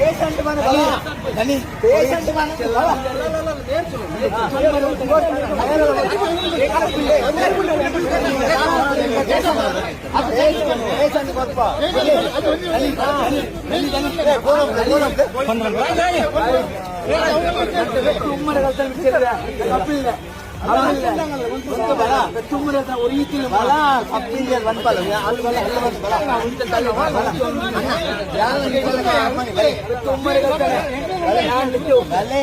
patient மன patient மன நேர்ச்சு உம்மரை கழுத்தா விட்டுறா தப்பு இல்லை ஒரு ಈತಿನ ಬಲ ಅಪ್ಪಿಂದ ಬಂದ್ಬಲ್ಲ ಅಲ್ಲಿ ಬಲ ಅಲ್ಲಿ ಬಂದು ಬಲ ಅಂತ ತಲೆ ಯಾರು ತೊಂಬರಿ ಬಲೆ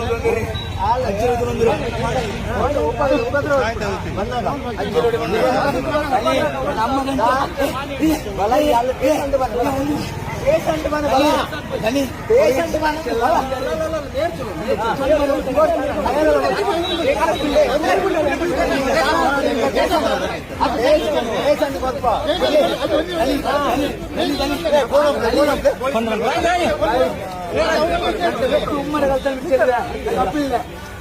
பேஷண்ட் உம்மரை கழுத்தல் தப்பு இல்லை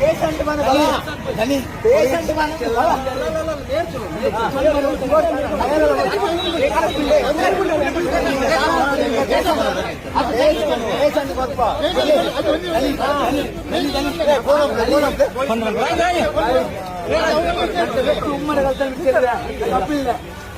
పేషెంట్ మనం పేషెంట్ మనం పేషెంట్ గొప్ప ఉమ్మడి కలిసి తప్పిల్ల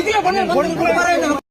இதுல பண்ண